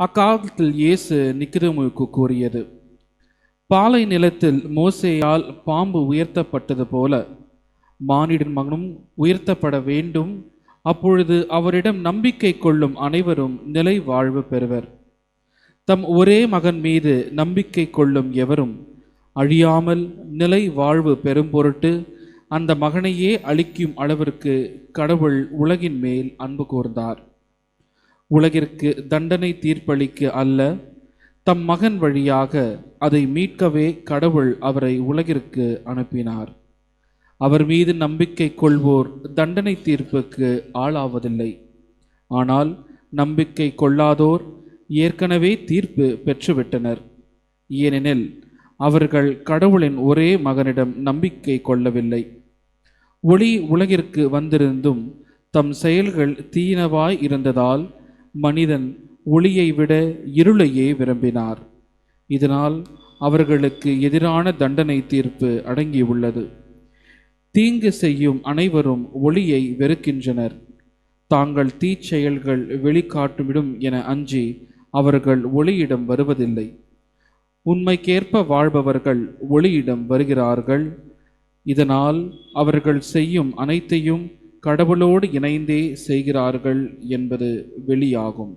அக்காலத்தில் இயேசு நிக்கிரமுக்கு கூறியது பாலை நிலத்தில் மோசேயால் பாம்பு உயர்த்தப்பட்டது போல மானிடன் மகனும் உயர்த்தப்பட வேண்டும். அப்பொழுது அவரிடம் நம்பிக்கை கொள்ளும் அனைவரும் நிலை வாழ்வு பெறுவர். தம் ஒரே மகன் மீது நம்பிக்கை கொள்ளும் எவரும் அழியாமல் நிலை வாழ்வு பெறும் பொருட்டு அந்த மகனையே அழிக்கும் அளவிற்கு கடவுள் உலகின் மேல் அன்பு கூர்ந்தார். உலகிற்கு தண்டனை தீர்ப்பளிக்க அல்ல. தம் மகன் வழியாக அதை மீட்கவே கடவுள் அவரை உலகிற்கு அனுப்பினார். அவர் மீது நம்பிக்கை கொள்வோர் தண்டனை தீர்ப்புக்கு ஆளாவதில்லை. ஆனால் நம்பிக்கை கொள்ளாதோர் ஏற்கனவே தீர்ப்பு பெற்றுவிட்டனர். ஏனெனில் அவர்கள் கடவுளின் ஒரே மகனிடம் நம்பிக்கை கொள்ளவில்லை. ஒளி உலகிற்கு வந்திருந்தும் தம் செயல்கள் தீனவாய் இருந்ததால் மனிதன் ஒளியை விட இருளையே விரும்பினார். இதனால் அவர்களுக்கு எதிரான தண்டனை தீர்ப்பு அடங்கியுள்ளது. தீங்கு செய்யும் அனைவரும் ஒளியை வெறுக்கின்றனர். தாங்கள் தீச்செயல்கள் வெளிக்காட்டுவிடும் என அஞ்சி அவர்கள் ஒளியிடம் வருவதில்லை. உண்மைக்கேற்ப வாழ்பவர்கள் ஒளியிடம் வருகிறார்கள். இதனால் அவர்கள் செய்யும் அனைத்தையும் கடவுளோடு இணைந்தே செய்கிறார்கள் என்பது வெளியாகும்.